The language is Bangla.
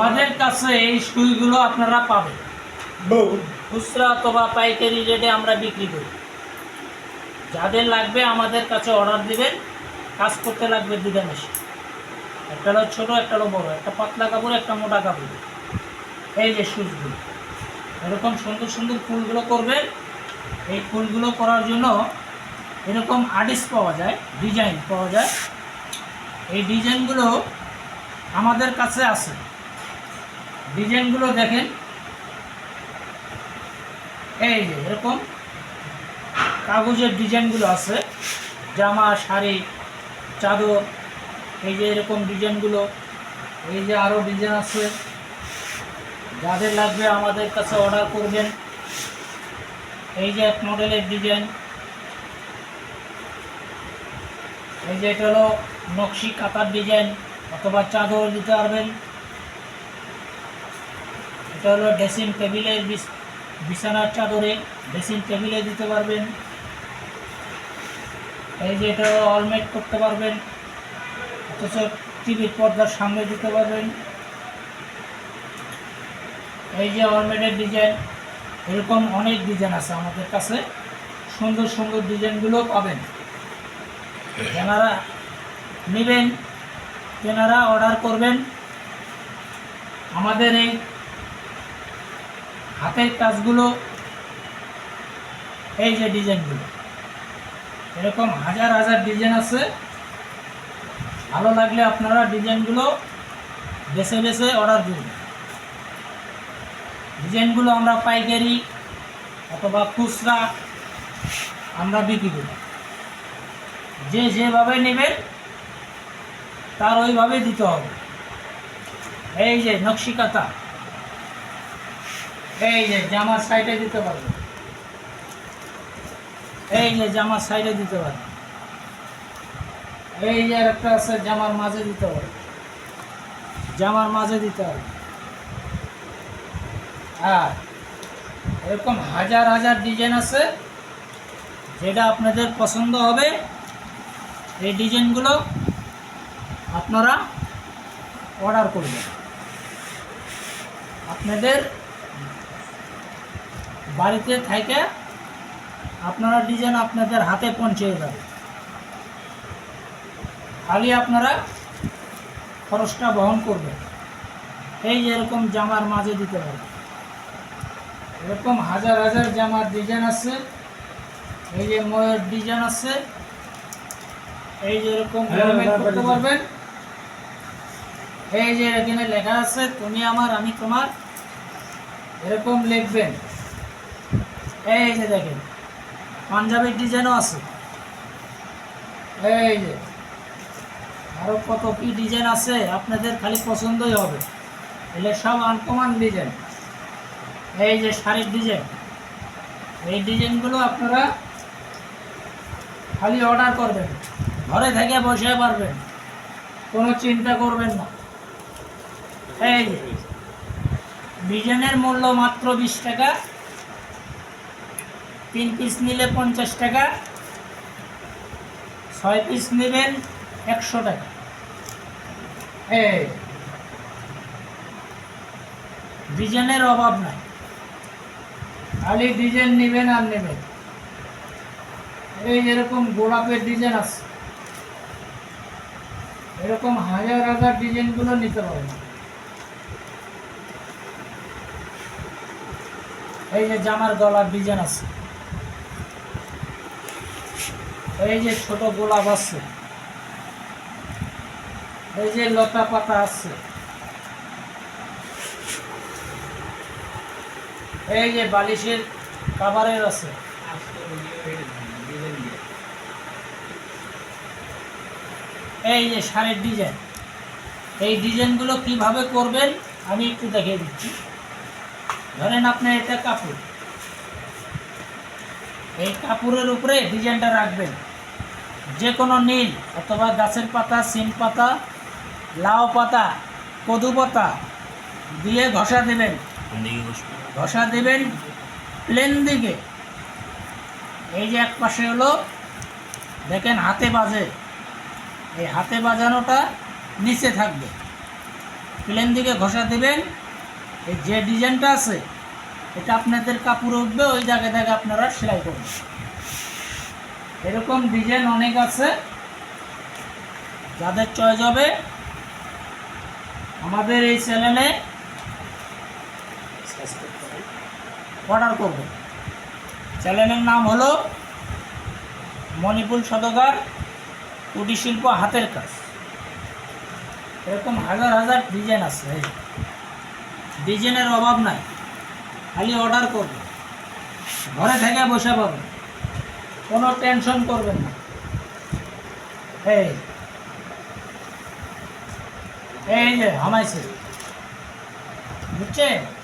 আমাদের কাছে এই সুইগুলো আপনারা পাবেন। খুচরা অথবা পাইকারি রেটে আমরা বিক্রি করি। যাদের লাগবে আমাদের কাছে অর্ডার দিবেন কাজ করতে লাগবে দুটা মেশিন একটা হলো ছোটো একটা হলো বড়ো। একটা পাতলা কাপড় একটা মোটা কাপড়। এই যে সুচগুলো এরকম সুন্দর সুন্দর ফুলগুলো করবেন। এই ফুলগুলো করার জন্য এরকম আর্টিস্ট পাওয়া যায় ডিজাইন পাওয়া যায়। এই ডিজাইনগুলো আমাদের কাছে আছে। ডিজাইনগুলো দেখেন। এই যে এরকম কাগজের ডিজাইনগুলো আছে, জামা, শাড়ি, চাদর, এই যে এরকম ডিজাইনগুলো, এই যে আরও ডিজাইন আছে। যাদের লাগবে আমাদের কাছে অর্ডার করবেন। এই যে এক মডেলের ডিজাইন। এই যে এটা হলো নকশি কাতার ডিজাইন, অথবা চাদর দিতে পারবেন। এটা হলো ড্রেসিং টেবিলের বিছ- বিছানার চাদরে ড্রেসিং টেবিলে দিতে পারবেন। এই যে এটা অলমেট করতে পারবেন, অথচ টিভির পর্দার সামনে দিতে পারবেন। এই যে অলমেটের ডিজাইন, এরকম অনেক ডিজাইন আছে আমাদের কাছে। সুন্দর সুন্দর ডিজাইনগুলো পাবেন। তেনারা নেবেন তেনারা অর্ডার করবেন। আমাদের এই হাতের কাজগুলো, এই যে ডিজাইনগুলো। এরকম হাজার হাজার ডিজাইন আছে। ভালো লাগলে আপনারা ডিজাইনগুলো বেছে বেছে অর্ডার দিন। ডিজাইনগুলো আমরা পাইকারি অথবা খুচরা আমরা বিক্রি করি। যে যেভাবে নেবেন, তার ওইভাবে দিতে হবে। এই যে নকশিকাতা এই যে জামার সাইডে দিতে পারবে। এই যে জামার সাইডে দিতে পারবে। এই যে একটা আছে, জামার মাঝে দিতে পারবে জামার মাঝে দিতে হবে। আর এরকম হাজার হাজার ডিজাইন আছে, যেটা আপনাদের পছন্দ হবে, এই ডিজাইনগুলো আপনারা অর্ডার করবেন। আপনাদের বাড়িতে থেকে আপনারা ডিজাইন আপনাদের হাতে পৌঁছে যাবে। খালি আপনারা খরচটা বহন করবেন। এই যে এরকম জামার মাঝে দিতে পারবেন। এরকম হাজার হাজার জামার ডিজাইন আছে। এই যে ময়ের ডিজাইন আছে। এই যে এরকম হ্যাঁ, হ্যাঁ, করতে পারবেন। এই যে এখানে লেখা আছে তুমি আমার আমি তোমার। এরকম লিখবেন। এই যে দেখেন, পাঞ্জাবের ডিজাইনও আছে। এই যে আরও কত কি ডিজাইন আছে, আপনাদের খালি পছন্দই হবে। এগুলো সব আনকমান ডিজাইন এই যে শাড়ির ডিজাইন এই ডিজাইনগুলো আপনারা খালি অর্ডার করবেন। ঘরে থেকে বসে পারবেন। কোনো চিন্তা করবেন না। এই ডিজাইনের মূল্য মাত্র বিশ টাকা। তিন পিস নিলে পঞ্চাশ টাকা, ছয় পিস নেবেন একশো টাকা। এই, ডিজাইনের অভাব নাই। খালি ডিজাইন নেবেন আর নেবেন। এই এরকম গোলাপের ডিজাইন আছে। এরকম হাজার হাজার ডিজাইনগুলো নিতে পারেন। এই যে জামার গলার ডিজাইন আছে। এই যে ছোট গোলাপ আছে, এই যে লতা পাতা আছে, এই যে বালিশের কাভারের আছে। এই যে শাড়ির ডিজাইন, এই ডিজাইনগুলো কীভাবে করবেন আমি একটু দেখিয়ে দিচ্ছি। ধরেন আপনার এটা কাপড়, এই কাপড়ের উপরে ডিজাইনটা রাখবেন। যে কোনো নীল অথবা গাছের পাতা, সিম পাতা, লাউ পাতা, কদু পাতা দিয়ে ঘষা দেবেন। ঘষা দেবেন প্লেন দিকে। এই যে এক পাশে হলো, দেখেন হাতে বাজে। এই হাতে বাজানোটা নিচে থাকবে। প্লেন দিকে ঘষা দেবেন। এই যে ডিজাইনটা আছে, এটা আপনাদের কাপড়ে উঠবে, ওই জায়গায় জায়গায় আপনারা সেলাই করবেন। এরকম ডিজাইন অনেক আছে। যাদের চয়েস হবে, আমাদের এই চ্যানেলে অর্ডার করবেন চ্যানেলের নাম হলো মণিপুর সদকার কুটির শিল্প হাতের কাজ। এরকম হাজার হাজার ডিজাইন আছে ডিজাইনের অভাব নাই। খালি অর্ডার করবেন ঘরে থেকে বসে পাবেন কোনো টেনশন করবেন না। এই। এই যে হামাইছে। বুঝছেন?